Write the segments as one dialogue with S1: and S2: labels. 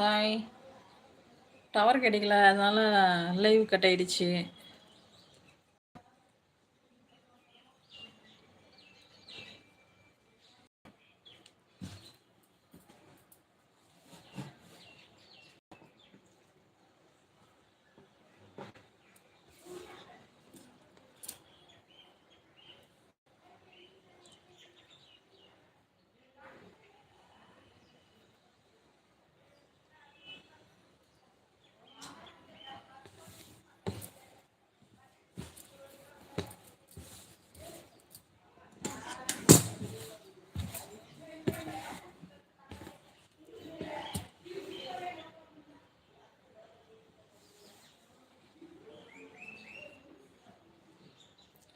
S1: Hi tower கிடைக்கல அதனால live cut ஆயிடுச்சு.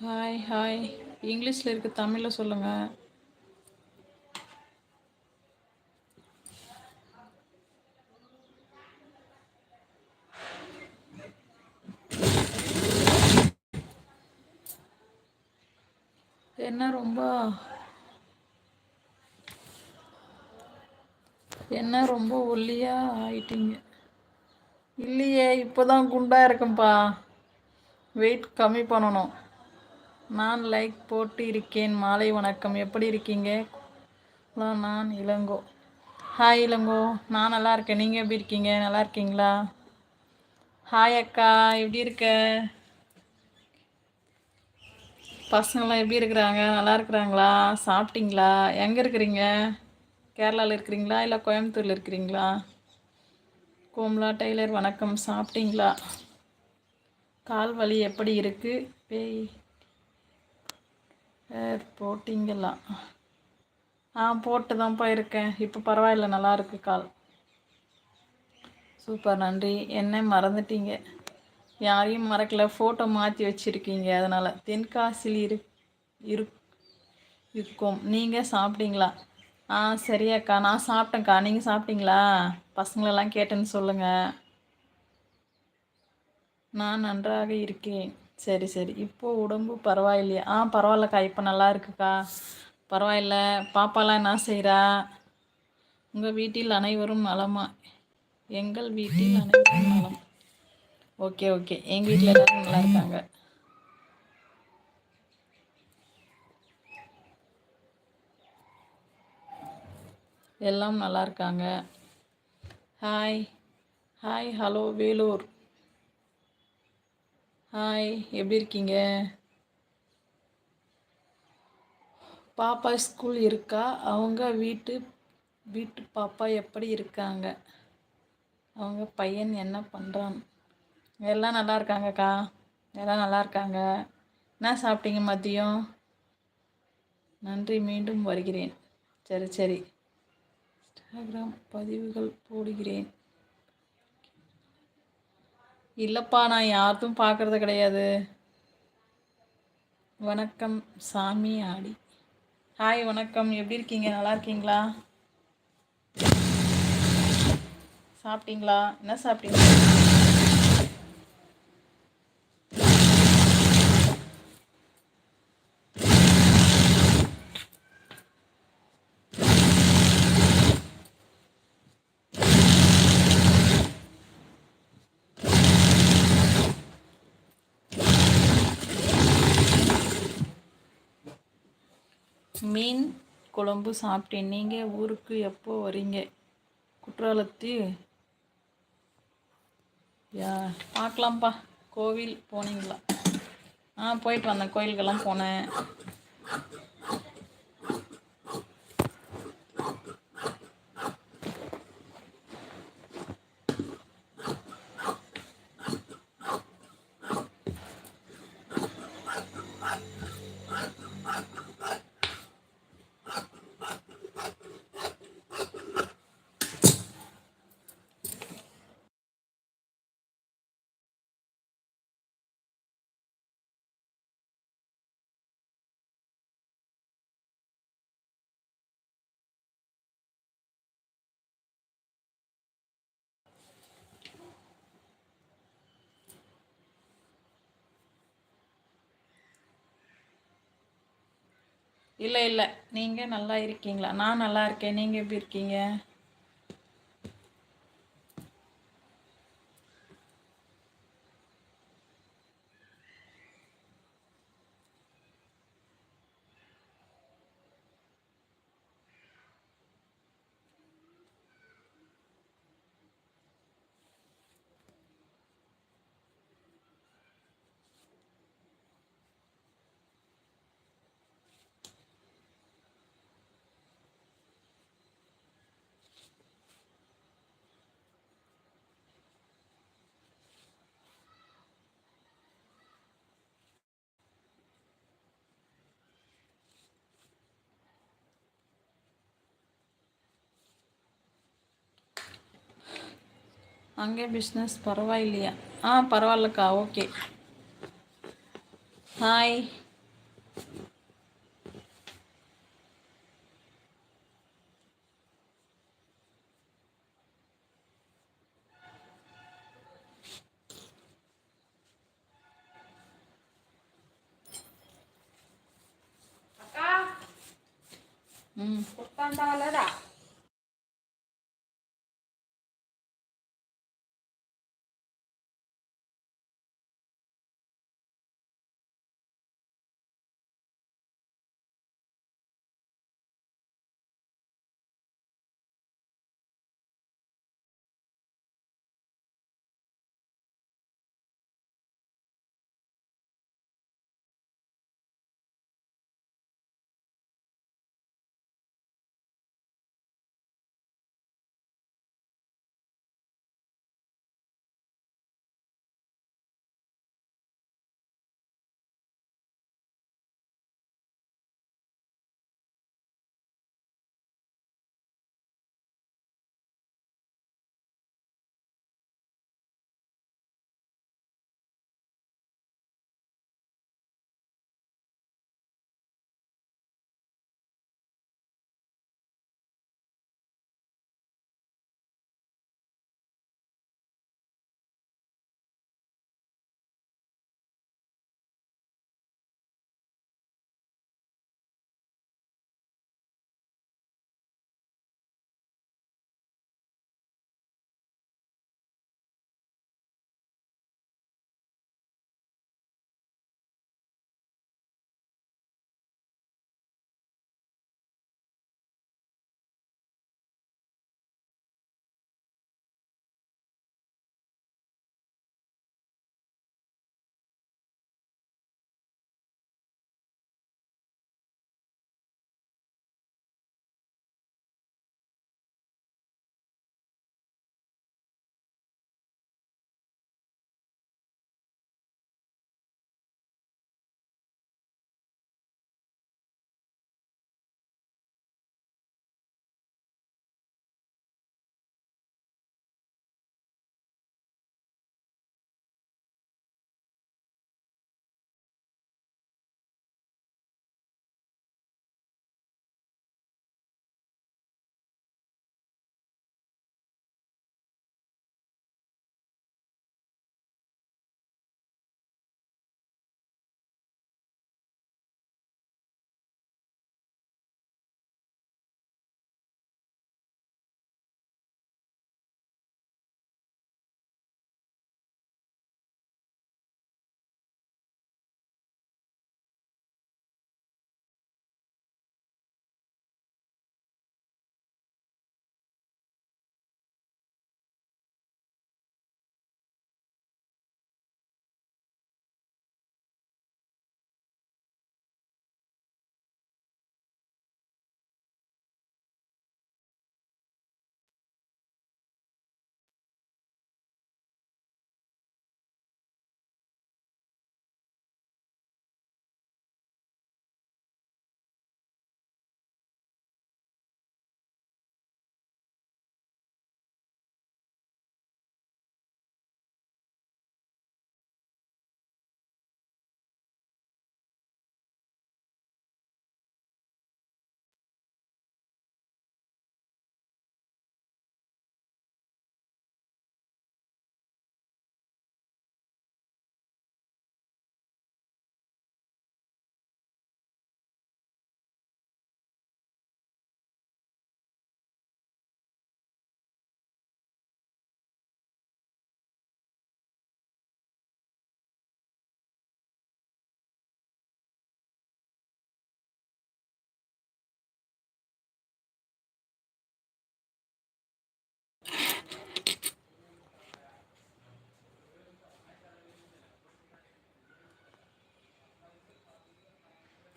S1: ஹாய் ஹாய் இங்கிலீஷில் இருக்க தமிழில் சொல்லுங்கள் என்ன ரொம்ப என்ன ரொம்ப ஒல்லியாக ஆயிட்டீங்க? இல்லையே இப்போ தான் குண்டாக இருக்கேன்ப்பா வெயிட் கம்மி பண்ணணும். நான் லைக் போட்டு இருக்கேன் மாலை வணக்கம். எப்படி இருக்கீங்க? நான் இளங்கோ. ஹாய் இளங்கோ. நான் நல்லா இருக்கேன். நீங்கள் எப்படி இருக்கீங்க? நல்லா இருக்கீங்களா? ஹாய் அக்கா. எப்படி இருக்க? பசங்களாம் எப்படி இருக்கிறாங்க? நல்லா இருக்கிறாங்களா? சாப்பிட்டீங்களா? எங்கே இருக்கிறீங்க? கேரளாவில் இருக்கிறீங்களா? இல்லை கோயம்புத்தூரில் இருக்கிறீங்களா? கோம்லா டெய்லர் வணக்கம். சாப்பிட்டீங்களா? கால் வலி எப்படி இருக்குது பேய். சரி போட்டிங்களா ஆ போட்டு தான் போயிருக்கேன். இப்போ பரவாயில்ல நல்லா இருக்கு கால். சூப்பர் நன்றி. என்ன மறந்துட்டீங்க. யாரையும் மறக்கல. ஃபோட்டோ மாற்றி வச்சுருக்கீங்க. அதனால் தென்காசியில் இரு இரு இருக்கும். நீங்கள் சாப்பிட்டீங்களா? ஆ சரியாக்கா. நான் சாப்பிட்டேங்க்கா நீங்கள் சாப்பிட்டீங்களா? பசங்களெல்லாம் கேட்டேன்னு சொல்லுங்கள் நான் நன்றாக இருக்கேன். சரி சரி. இப்போது உடம்பு பரவாயில்லையா. ஆ பரவாயில்லக்கா. இப்போ நல்லா இருக்குக்கா. பரவாயில்ல. பாப்பாலாம் என்ன செய்கிறா உங்கள் வீட்டில் அனைவரும் நலமா? எங்கள் வீட்டில் அனைவரும் நலம். Okay okay. எங்கள் வீட்டில் எல்லோரும் நல்லா இருக்காங்க. எல்லாம் நல்லா இருக்காங்க. Hi hi hello Vellore. Hi எப்படி இருக்கீங்க? பாப்பா ஸ்கூல் இருக்கா? அவங்க வீட்டு வீட்டு பாப்பா எப்படி இருக்காங்க? அவங்க பையன் என்ன பண்ணுறான் எல்லாம் நல்லா இருக்காங்கக்கா? எல்லாம் நல்லா இருக்காங்க? என்ன சாப்பிட்டீங்க மதியம்? நன்றி மீண்டும் வருகிறேன். சரி சரி. இன்ஸ்டாகிராம் பதிவுகள் போடுகிறேன். இல்லைப்பா நான் யார்த்தும் பார்க்குறது கிடையாது. வணக்கம் சாமி ஆடி. ஹாய் வணக்கம். எப்படி இருக்கீங்க? நல்லா இருக்கீங்களா? சாப்பிட்டீங்களா? என்ன சாப்பிட்டீங்க? மீன் குழம்பு சாப்பிட்டேன். நீங்கள் ஊருக்கு எப்போ வரீங்க? குற்றாலத்து? யா பார்க்கலாம்ப்பா. கோவில் போனீங்களா? ஆ போயிட்டு வந்தேன். கோயிலுக்கெல்லாம் போனேன். இல்லை இல்லை. நீங்கள் நல்லா இருக்கீங்களா? நான் நல்லா இருக்கேன். நீங்கள் எப்படி இருக்கீங்க? ಹಂಗೆ ಬಿಸ್ನೆಸ್ ಪರವಾಗಿಲ್ಲ ಹಾಂ ಪರವಾಗಿಲ್ಲಕ್ಕ ಓಕೆ ಹಾಯ್
S2: ಹ್ಞೂ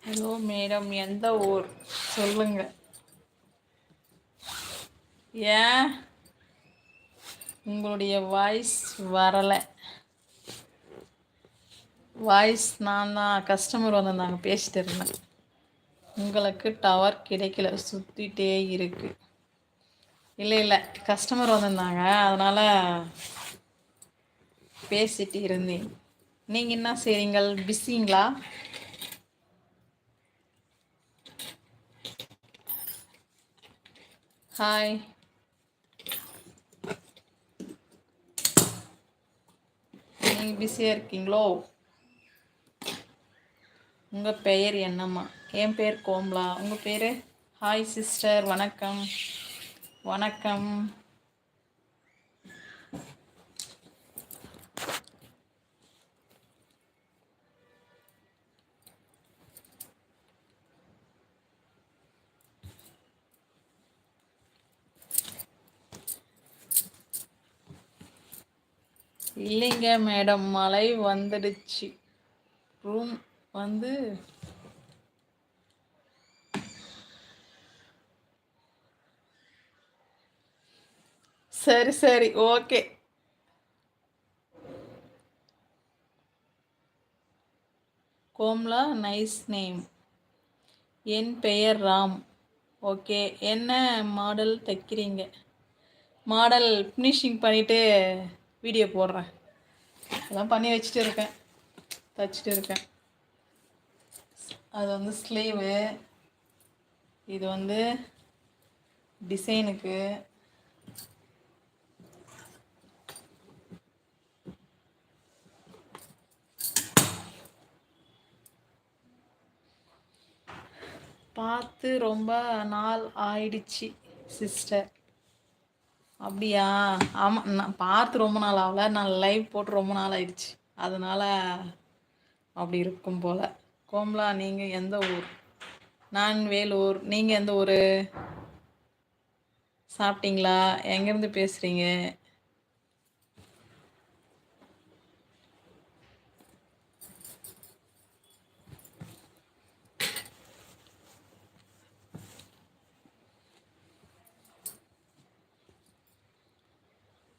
S1: ஹலோ மேடம் எந்த ஊர்? சொல்லுங்க. ஏன் உங்களுடைய வாய்ஸ் வரலை? வாய்ஸ் நான் தான் கஸ்டமர் வந்திருந்தாங்க பேசிட்டு இருந்தேன். உங்களுக்கு டவர் கிடைக்கல சுற்றிட்டே இருக்கு. இல்லை இல்லை கஸ்டமர் வந்திருந்தாங்க அதனால் பேசிட்டு இருந்தேன். நீங்கள் என்ன செய்கிறீங்கள் பிஸிங்களா ஹாய் நீங்கள் பிஸியாக இருக்கீங்களோ? உங்கள் பெயர் என்னம்மா? என் பேர் கோம்லா. உங்கள் பேர்? ஹாய் சிஸ்டர் வணக்கம். வணக்கம். இல்லைங்க மேடம் மழை வந்துடுச்சு. ரூம் வந்து சரி சரி ஓகே கோம்லா நைஸ் நேம் என் பெயர் ராம். ஓகே என்ன மாடல் தைக்கிறீங்க? மாடல் ஃபினிஷிங் பண்ணிவிட்டு வீடியோ போடுறேன். அதான் பண்ணி வச்சுட்டு இருக்கேன். தைச்சிட்டு இருக்கேன். அது வந்து ஸ்லீவு இது வந்து டிசைனுக்கு பார்த்து ரொம்ப நாள் ஆயிடுச்சு சிஸ்டர் அப்படியா? ஆமாம் நான் பார்த்து ரொம்ப நாள் ஆகல. நான் லைவ் போட்டு ரொம்ப நாள் ஆயிடுச்சு. அதனால் அப்படி இருக்கும் போல். கோம்லா நீங்கள் எந்த ஊர்? நான் வேலூர். நீங்கள் எந்த ஊர்? சாப்பிட்டீங்களா? எங்கேருந்து பேசுகிறீங்க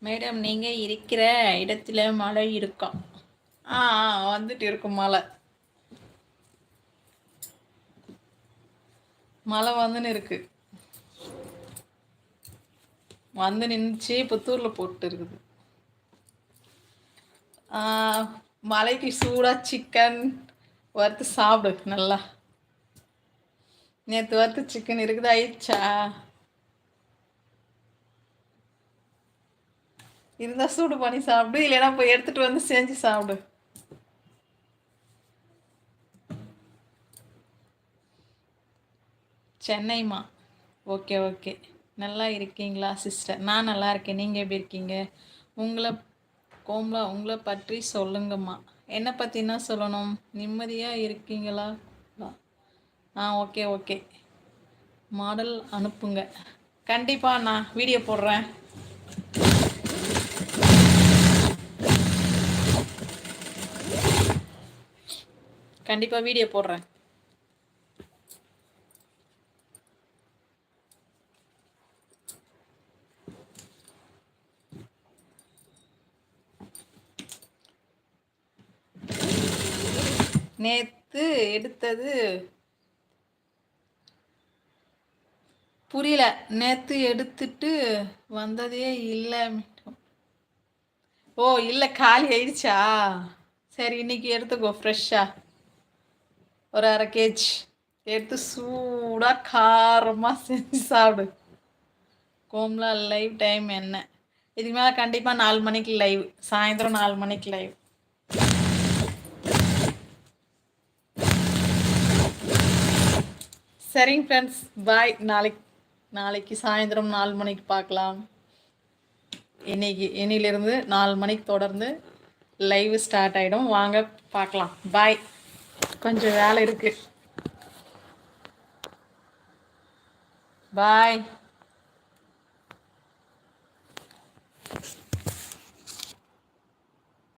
S1: மேடம் நீங்கள் இருக்கிற இடத்துல மழை இருக்கா? ஆ வந்துட்டு இருக்கும் மழை. மழை வந்துன்னு இருக்கு. வந்து நின்றுச்சு புத்தூரில் போட்டு இருக்குது. மலைக்கு சூடாக சிக்கன் வறுத்து சாப்பிடு நல்லா. நேற்று வறுத்து சிக்கன் இருக்குது ஆயிடுச்சா இருந்தால் சூடு பண்ணி சாப்பிடு இல்லைன்னா போய் எடுத்துகிட்டு வந்து செஞ்சு சாப்பிடு. சென்னைமா ஓகே ஓகே. நல்லா இருக்கீங்களா சிஸ்டர் நான் நல்லா இருக்கேன். நீங்கள் எப்படி இருக்கீங்க? உங்களை கோம்லா உங்களை பற்றி சொல்லுங்கம்மா. என்னை பற்றினா சொல்லணும்? நிம்மதியாக இருக்கீங்களா? ஆ ஓகே ஓகே. மாடல் அனுப்புங்க. கண்டிப்பாக நான் வீடியோ போடுறேன். கண்டிப்பாக வீடியோ போடுறேன். நேத்து எடுத்தது புரியல. நேத்து எடுத்துட்டு வந்ததே இல்லை ஓ இல்லை காலி ஆயிடுச்சா? சரி இன்னைக்கு எடுத்துக்கோ ஃப்ரெஷ்ஷாக ஒரு அரை கேஜ். எடுத்து சூடாக காரமாக செஞ்சு சாப்பிடு. கோம்லா லைவ் டைம் என்ன? இதுக்கு மேலே கண்டிப்பாக நாலு மணிக்கு லைவ் சாயந்தரம் நாலு மணிக்கு லைவ் சரிங்க ஃப்ரெண்ட்ஸ் பாய் நாளைக்கு நாளைக்கு சாயந்தரம் நாலு மணிக்கு பார்க்கலாம். இன்னைக்கு இன்னிலிருந்து நாலு மணிக்கு தொடர்ந்து லைவ் ஸ்டார்ட் ஆகிடும் வாங்க பார்க்கலாம். பாய் கொஞ்சம் வேலை இருக்கு. பாய்